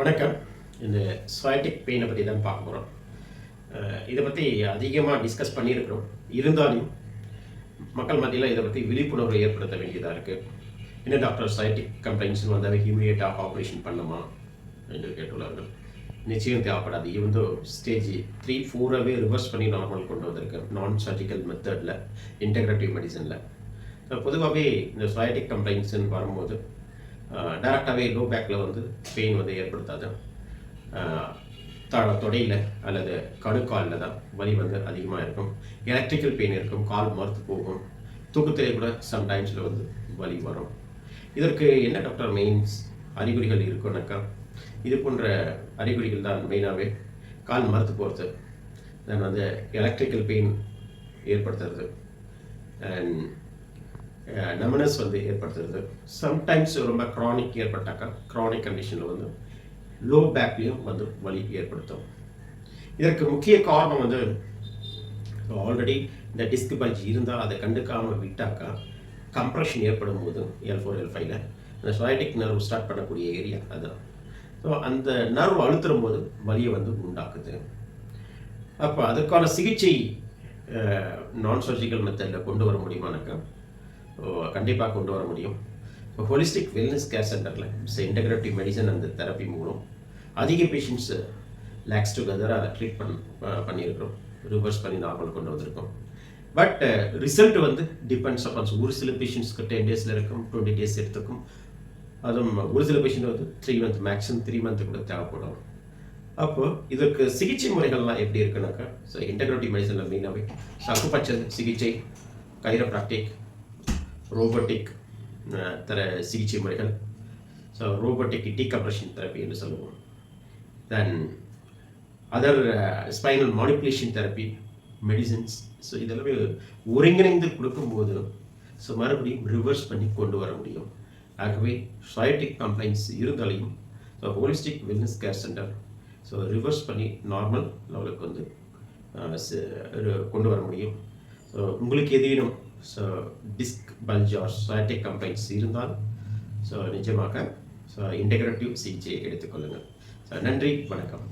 வணக்கம். இந்த ஸ்வாட்டிக் பெயினை பற்றி தான் பார்க்க போகிறோம் இதை பற்றி அதிகமாக டிஸ்கஸ் பண்ணியிருக்கிறோம். இருந்தாலும் மக்கள் மத்தியில் இதை பற்றி விழிப்புணர்வு ஏற்படுத்த வேண்டியதாக இருக்குது என்ன டாக்டர் சைட்டிக் கம்ப்ளைண்ட்ஸ்னு வந்தாவே இமீடியட்டாக ஆப்ரேஷன் பண்ணுமா? என்று கேட்டுள்ளார்கள். நிச்சயம் தேவைப்படாது. இவந்தோ ஸ்டேஜ் த்ரீ ஃபோராகவே ரிவர்ஸ் பண்ணி நார்மல் கொண்டு வந்திருக்கு. நான் சர்ஜிக்கல் மெத்தடில் இன்டெக்ரேட்டிவ் மெடிசனில் பொதுவாகவே இந்த சைட்டிக் கம்ப்ளைண்ட்ஸ்ன்னு வரும்போது டேரெக்டாகவே லோ பேக்கில் வந்து பெயின் வந்து ஏற்படுத்தாது. த தொடையில் அல்லது கணுக்காலில் தான் வலி வந்து அதிகமாக இருக்கும். எலக்ட்ரிக்கல் பெயின் இருக்கும் கால் மறுத்து போகும். தூக்கத்திலே கூட சம்டைம்ஸில் வந்து வலி வரும். இதற்கு என்ன டாக்டர் மெயின்ஸ் அறிகுறிகள் இருக்குன்னாக்கா இது போன்ற அறிகுறிகள் தான் மெயினாகவே கால் மறுத்து போகிறது தென் வந்து எலக்ட்ரிக்கல் பெயின் ஏற்படுத்துறது. அண்ட் நமனஸ் வந்து ஏற்படுத்துறது. சம்டைம்ஸ் ரொம்ப க்ரானிக் ஏற்பட்டாக்கா க்ரானிக் கண்டிஷனில் வந்து லோ பேக்லேயும் வந்து வலி ஏற்படுத்தும். இதற்கு முக்கிய காரணம் வந்து ஆல்ரெடி இந்த டிஸ்க் பல்ஜ் இருந்தால் அதை கண்டுக்காமல் விட்டாக்கா கம்ப்ரெஷன் ஏற்படும் போது எல் ஃபோர் எல் ஃபைவ்ல அந்த சொயட்டிக் நர்வ் ஸ்டார்ட் பண்ணக்கூடிய ஏரியா அதுதான். ஸோ அந்த நர்வ் அழுத்தும் போது வலியை வந்து உண்டாக்குது. அப்போ அதுக்கான சிகிச்சை நான் சர்ஜிக்கல் மெத்தடில் கொண்டு வர முடியுமானாக்கா கண்டிப்பாக கொண்டு வர முடியும். இப்போ ஹோலிஸ்டிக் வெல்னஸ் கேர் சென்டரில் இன்டெகிரேட்டிவ் மெடிசன் அந்த தெரப்பி மூலம் அதிக பேஷண்ட்ஸு லேக்ஸ் டுகெதராக அதை ட்ரீட் பண் பண்ணியிருக்கிறோம். ரிவர்ஸ் பண்ணி நார்மல் கொண்டு வந்திருக்கோம். பட் ரிசல்ட் uh, வந்து டிபெண்ட்ஸ் அப்பான்ஸ் ஒரு சில பேஷண்ட்ஸ்க்கு டென் டேஸில் இருக்கும் டுவெண்ட்டி டேஸ் எடுத்துக்கும். அதுவும் ஒரு சில பேஷண்ட் வந்து three month maximum three month கூட தேவைப்படும். அப்போ இதற்கு சிகிச்சை முறைகள்லாம் எப்படி இருக்குனாக்கா ஸோ இன்டெகிரேட்டிவ் மெடிசனில் மெயினாகவே சக்குப்பச்ச சிகிச்சை கைரோப்ராக்டிக் ரோபோட்டிக் தர சிகிச்சை முறைகள். ஸோ ரோபோட்டிக் டீகம்ப்ரெஷன் தெரப்பி என்று சொல்லுவோம். Then other spinal manipulation therapy medicines so இதெல்லாமே ஒருங்கிணைந்து கொடுக்கும்போது ஸோ மறுபடியும் ரிவர்ஸ் பண்ணி கொண்டு வர முடியும். ஆகவே sciatic complaints இருந்தாலையும் so holistic wellness care centre so reverse பண்ணி நார்மல் லெவலுக்கு வந்து uh, கொண்டு வர முடியும். ஸோ உங்களுக்கு எதேனும் so disc bulge or sciatic complaints இருந்தால் ஸோ நிஜமாக ஸோ இன்டெகிரேட்டிவ் சிகிச்சையை எடுத்துக்கொள்ளுங்கள் ஸோ நன்றி வணக்கம்.